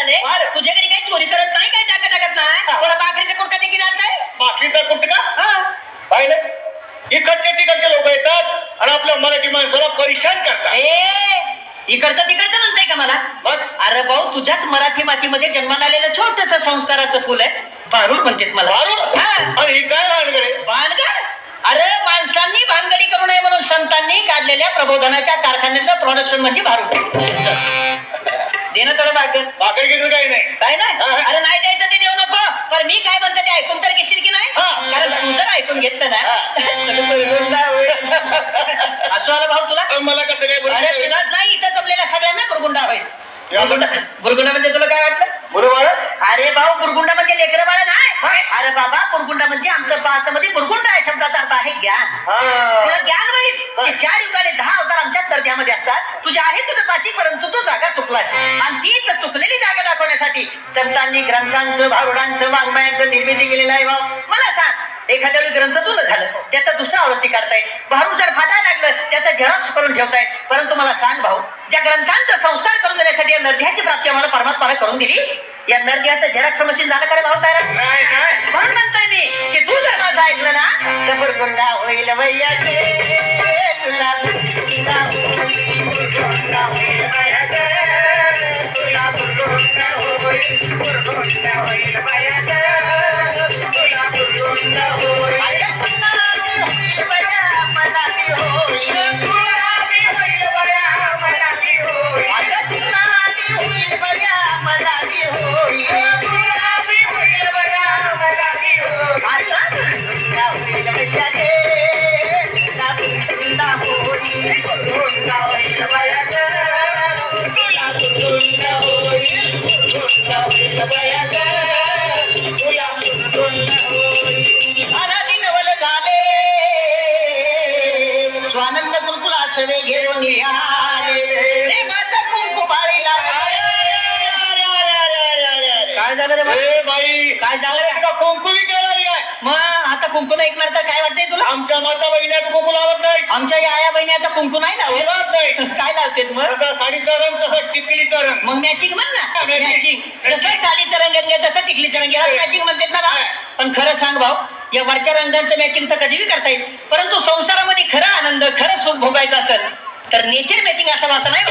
अरे. झालं तुझ्या घरी काय चोरी करत नाही काय जाकट टाकत नाही. थोडा बाकरीचा कुर्ता देखील आणत नाही बाटलीचा कुठं का? हा. पाहिलं? इकडचे तिकडचे लोक येतात आणि आपल्या मराठी माणसाला परेशान करतात. ए इकडचं तिकडचं म्हणताय का मला? मग? अरे भाऊ तुझ्याच मराठी मातीमध्ये जन्माला आलेलं छोटस संस्काराचं फुल आहे. भारूड म्हणतात मला? हा. आणि हे काय भानगडे भानगड? अरे माणसांनी भानगडी करू नये म्हणून संतांनी काढलेल्या प्रबोधनाच्या कारखान्याचं प्रोडक्शन म्हणजे भारूड. देणं थोडं भाकर. भाकरी घेतलं काही नाही. काय नाही. अरे नाही द्यायचं ते देऊ नको. पण मी काय म्हणतो ते ऐकून तर घेशील की नाही? हा. कारण तू जर ऐकून घेतलं ना. होईल. असं आलं भाऊ तुला? मला कसं काय अरे तुलाच नाही इथं जमलेल्या सगळ्यांना बुरगुंडा होईल बुरगुंडा म्हणजे तुला काय वाटलं? बरोबर? अरे भाऊ बुरगुंडा म्हणजे लेकरं बाळा नाही. अरे बाबा बुरगुंडा म्हणजे आमचं भाषेमध्ये बुरगुंडा या शब्दाचा अर्थ आहे ज्ञान. तुला ज्ञान होईल की चार युगाने दहा अवतार आमच्या दर्ग्यामध्ये असतात तुझ्या आहे तुझं पाशी परंतु तू जागा चुकलास. आणि तीच चुकलेली जागा दाखवण्यासाठी संतांनी ग्रंथांचं भारुडांचं वाङ्मयांचं निर्मिती केलेलं आहे भाऊ. मला सांग एखाद्या वेळी ग्रंथ जुनं झालं त्याचा दुसरा आवृत्ती करतायत भारूड जर फाटायला लागलं त्याचा झेरॉक्स करून ठेवतायत. परंतु मला सांग भाऊ ज्या ग्रंथांचा संस्कार करून देण्यासाठी या नद्याची प्राप्ती आम्हाला परमात्माला करून दिली या नद्याचं झेरॉक्स मशीन झालं का रे भाऊ नाही नाही म्हणून म्हणतोय मी की तू जर माझं ऐकलं ना तर बुरगुंडा होईल तुला. तुला. तुला बुरगुंडा होईल. काय झालं रे बाई? काय झालं रे? का कुंकू विकायला आली काय मग आता कुंकू नाही ऐकणार तर काय वाटतंय तुला? आमच्या माता बहिण्यात कुंकू लावत नाही आमच्या या आया बहिणी आता कुंकू नाही लावत. लावत नाही काय लावतेत मग? तसा साडीचा रंग तसा टिकलीचा रंग मग मॅचिंग म्हण ना. matching. मॅचिंग जसं साडीचं रंग आहे तसं टिकलीचं रंग आहे मॅचिंग म्हणतात ना. पण खरं सांग भाऊ या वरच्या रंगांचं मॅचिंग तर कधीही करता येईल. परंतु संसारामध्ये खरा आनंद खरं सुख भोगायचं असेल तर नेचर मॅचिंग असं असं नाही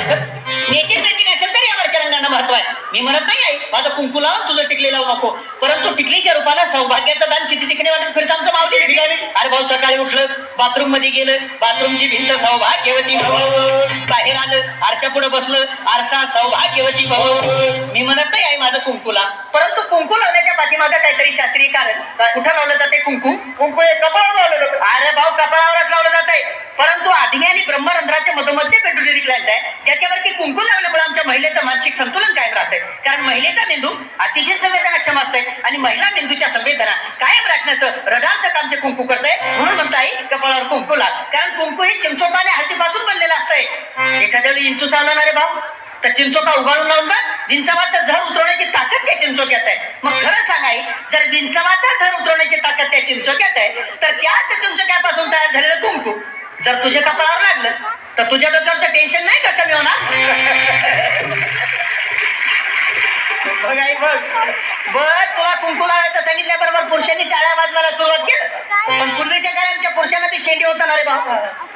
नेचर मॅचिंग असेल तर या वरच्या रंगांना महत्त्व आहे. मी म्हणत नाही आई माझं कुंकू लावून तुझं टिकली लावू नको. परंतु टिकलीच्या रूपाला सौभाग्याचं दान किती ठिकाणी वाटत फिरतं आमचं मावली ठिकाणी? अरे भाऊ सकाळी उठलं बाथरूममध्ये गेलं बाथरूमची भिंत सौभाग्यवती भव. बाहेर आलं आरशा पुढे बसलं आरसा सौभाग्यवती भव. मी म्हणत नाही कुंकूला. परंतु कुंकू लावण्याच्या पाठीमागं काहीतरी शास्त्रीय कारण. कुठं लावलं जाते कुंकू? कुंकू हे कपाळ लावलं जातं. अरे भाऊ कपाळावरच लावलं जात आहे परंतु आधी आणि ब्रह्मरंध्राच्या मधोमध्ये पेट्रोलिक ग्लँड आहे. त्याच्यावरती कुंकू लावल्यामुळे आमच्या महिलेचं मानसिक संतुलन कायम राहतंय. कारण महिलेचा मेंदू अतिशय संवेदनाक्षम असतंय आणि महिला मेंदूच्या संवेदना कायम राखण्याचं रडारचं काम ते कुंकू करतंय. म्हणून म्हणता येईल कपाळावर कुंकू लाव. कारण कुंकू हे चिंचोटा आणि हळदीपासून बनलेलं असतंय. एखाद्या वेळी इंचू चालवणारे रे भाऊ? तर चिंचोका उगाळून लावून बघ. विंचवाचं झर उतरवण्याची ताकद त्या चिंचोक्यात आहे. मग खरं सांगाय जर विंचवाचा झर उतरवण्याची ताकद त्या चिंचोक्यात आहे तर त्याच चिंचोक्यापासून तयार झालेलं कुंकू. जर तुझ्या कपाळावर लागलं तर तुझ्या डोक्यावरचं टेन्शन नाही का कमी होणार? बघ आई बघ. बघ तुला कुंकू लावायचं सांगितल्याबरोबर पुरुषांनी टाळ्या वाजवायला सुरुवात केली. पण पूर्वीच्या काळात आमच्या पुरुषांना ती शेंडी होता ना रे भाऊ?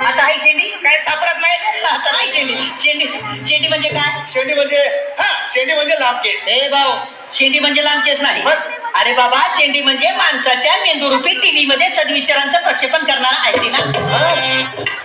आता ही शेंडी? काय सापडत नाही? आता नाही शेंडी. शेंडी शेंडी म्हणजे काय? शेंडी म्हणजे हा शेंडी म्हणजे लांब केस. हे भाऊ शेंडी म्हणजे लांब केस नाही? अरे बाबा शेंडी म्हणजे माणसाच्या मेंदुरूपी टीव्ही मध्ये सद्विचारांचं प्रक्षेपण करणारा अँटिना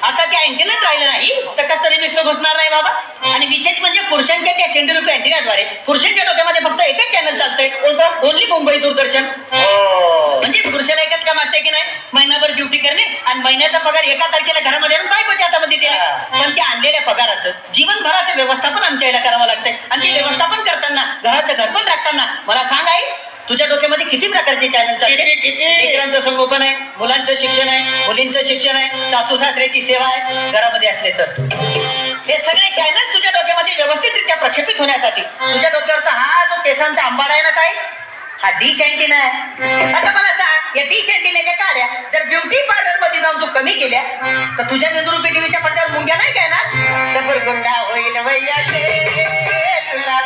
आता त्या अँटिनाच राहिलं नाही. तर कसं तरी मिक्स घुसणार नाही बाबा? आणि विशेष म्हणजे पुरुषांच्या त्या शेंडीरूपी अँटिनाद्वारे पुरुषांच्या डोक्यामध्ये फक्त एकच चॅनल चालतंय. कोणतं? ओनली मुंबई दूरदर्शन. हो. म्हणजे पुरुषाला एकच काम असते की नाही? महिनाभर ड्युटी करणे आणि महिन्याचा पगार एका तारखेला घरामध्ये आणून बायकोच्या हातामध्ये दिले हा. पण त्या आणलेल्या पगाराचं जीवनभराचं व्यवस्थापन आमच्या याला करावं लागतंय. आणि ते व्यवस्थापन करताना घराचं घर पण राखताना मला सांग आई तुझ्या डोक्यामध्ये किती प्रकारचे चॅनल? लेकरांचं संगोपन आहे मुलांचं शिक्षण आहे मुलींचं शिक्षण आहे सासू सासऱ्याची सेवा आहे घरामध्ये असले तर. प्रक्षेपित होण्यासाठी. तुझ्या डोक्यावरचा हा जो केसांचा आंबाडा आहे ना काय हा डिश अँटीना आहे. आता मला सांग या डिश अँटीनाच्या काड्या जर ब्युटी पार्लरमध्ये जाऊन तू कमी केल्या तर तुझ्या मेंदुरूपी टीव्हीच्या पडद्यावर मुंग्या नाही काय ना तर गुंडा होईल वैयाचे तुला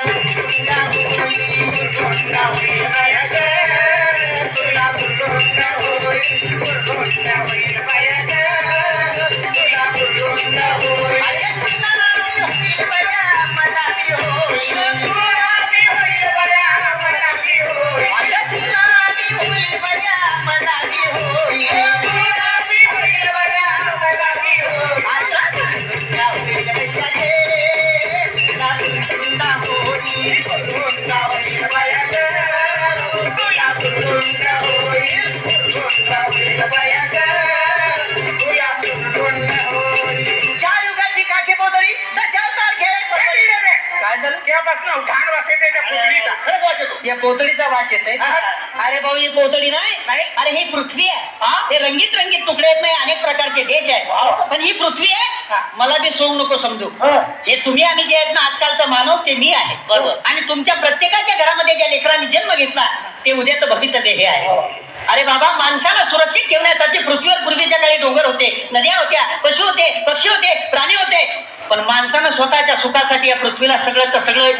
या पोतळीचा वास येतोय. अरे भाऊ ही पोतळी नाही. अरे ही पृथ्वी आहे हा हे रंगीत रंगीत तुकडे आहेत नाही अनेक प्रकारचे देश. आहेत पण ही पृथ्वी आहे. मला बी सोडू नको समजू. हा. हे तुम्ही आम्ही जे आहेत ना आजकालचा मानव ते मी आहे. बरोबर. आणि तुमच्या प्रत्येकाच्या घरामध्ये ज्या लेकरांनी जन्म घेतला ते उद्याचं भवितव्य हे आहे. हो. अरे बाबा माणसाला सुरक्षित ठेवण्यासाठी पृथ्वीवर पूर्वीच्या काळी डोंगर होते नद्या होत्या पशु होते पक्षी होते प्राणी होते. पण माणसानं स्वतःच्या सुखासाठी या पृथ्वीला सगळंच सगळं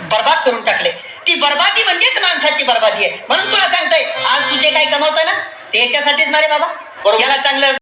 बर्बाद करून टाकले. ती बर्बादी म्हणजेच माणसाची बर्बादी आहे. म्हणून तुला सांगतोय आज तुझे काय कमवतोय ना? ते याच्यासाठीच ना रे बाबा. बरोबर. याला चांगलं